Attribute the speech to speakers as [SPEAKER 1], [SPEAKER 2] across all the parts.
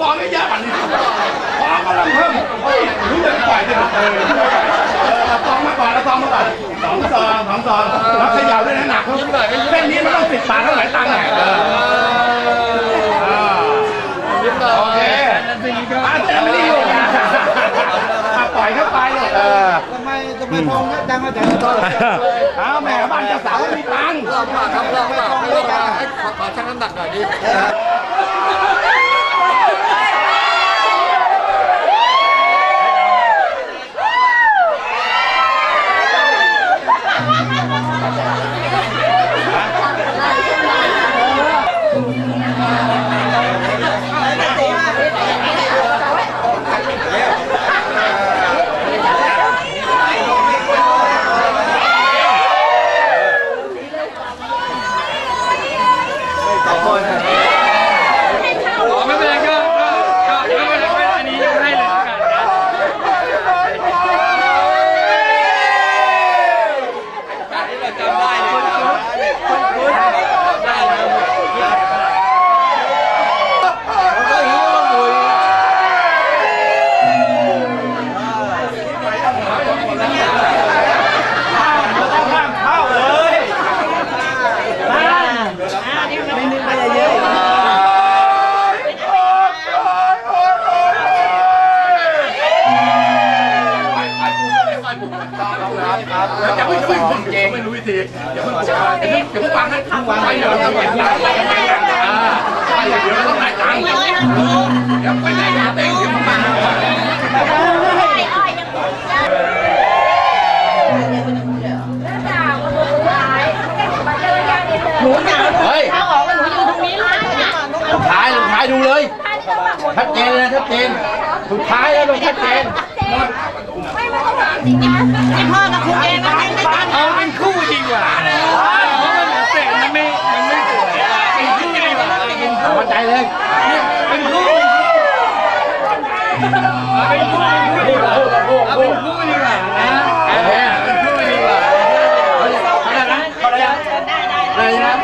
[SPEAKER 1] ฟองไม่ยากกว่นี้ฟองก็ต้งเพิ่มเฮ้ยรู้จักปล่อยเลยฟองมาก่อนแล้วฟอง
[SPEAKER 2] มาก่อนสองซองสองซองแล้วขยา
[SPEAKER 1] วด้วยนะหนักเขาส้นนี้มันต้อ
[SPEAKER 3] งติดปากเท่าไหร่ตังค์ไหนโอเคอาจารย์ไม่ได้อยู่ป
[SPEAKER 4] ล่อยเข้าไปเลยทำไมทำไมฟองนะจังมาแต่ตอนเอาแม่บ้านจ้สาวมีตังค์รองมาครับ
[SPEAKER 1] ร้องการขอชั่งน้ำหนักหน่อยดิ อย่าเพิ่งพึ่งเก่งไม่รู้วิธีอย่าเพิ่งอย่าเพิ่งอย่าเพิ่งวางให้วางให้เดี๋ยวเราเห็นแล้วอ่าเดี๋ยวเราต้องจ่ายตังค์เดี๋ยวไปไหนกันเต็งเดี๋ยวมา
[SPEAKER 5] หนูจ๋า
[SPEAKER 1] เฮ้ย
[SPEAKER 5] ถ้าออกก็หนูอยู่ตรงนี้เลย
[SPEAKER 1] สุดท้ายสุดท้ายดูเลยชัดเจนเลยชัดเจนสุดท้ายแล้วลงชัดเจน
[SPEAKER 5] นี่พ่อกับคุณเองนะให้ได้ตังค์
[SPEAKER 4] เอาเป็นคู่ดีกว่าเพราะมันเหลือเศษมันไม่มันไม่สวยเป็นคู่ดีกว่าเป็นคู่
[SPEAKER 1] มั่นใจเลย
[SPEAKER 4] เป็นคู่เป็นคู่ดีกว่าเอาเป็นคู่ดีกว่านะเป็นคู่ดีกว่า
[SPEAKER 1] อะไรนะอะไรนะอะไรนะ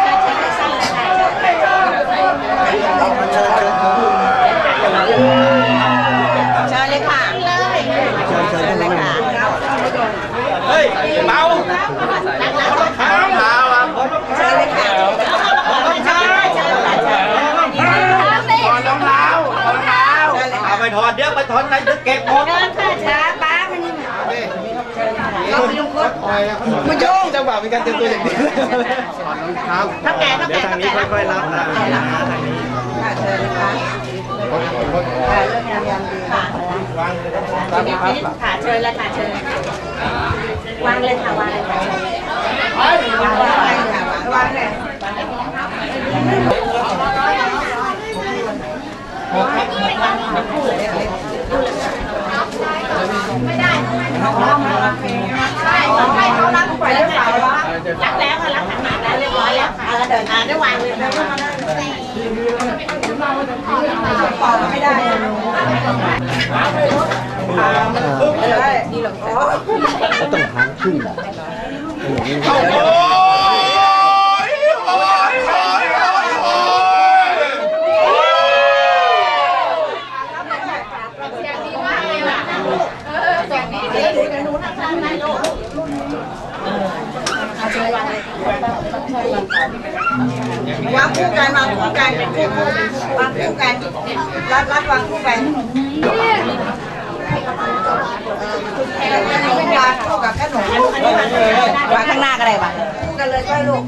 [SPEAKER 5] เชิญเลยค่ะเชิญเชิญเลยค่ะ
[SPEAKER 1] เฮ้ยเบา
[SPEAKER 5] เชิญเลยค่ะเชิญเลยค่ะ
[SPEAKER 1] ถอดรองเท้ารองเท้า
[SPEAKER 2] เอาไปถอดเดี๋ยวไปถอดไหนจะเก็บหมด
[SPEAKER 5] เดินค่ะช้าป้ามันนี่
[SPEAKER 2] ไม่ยุ่งจังหวะเป็นการเตรียมตัวอย่างนี้
[SPEAKER 5] ถ้าแก่ถ้าแก่ถ้าแก่รับ
[SPEAKER 2] ค่อยรับนะ
[SPEAKER 5] ค่ะเชิญเลยค่ะค่ะเรื่องยำยำดีค่ะค่ะเชิญเลยค่ะเชิญวางเลยค่ะวางเลยค่ะวางวางเลยค่ะวางเลยไม่ได้เขาใอ่าได้วางเลยแล้วปอกไม่ได้เลยนี่หลงอ๋อ
[SPEAKER 2] ต้องหางขึ้น
[SPEAKER 1] โอ้ยโอ้ยโอ้ยโอ้ยโอ้ย
[SPEAKER 5] วางคู่กันวางคู่กันเป็นคู่คู่วางคู่กันรัดรัดวางคู่กันวางคู่กับขนมวางข้างหน้าก็ได้ป่ะคู่กันเลยก็ลูก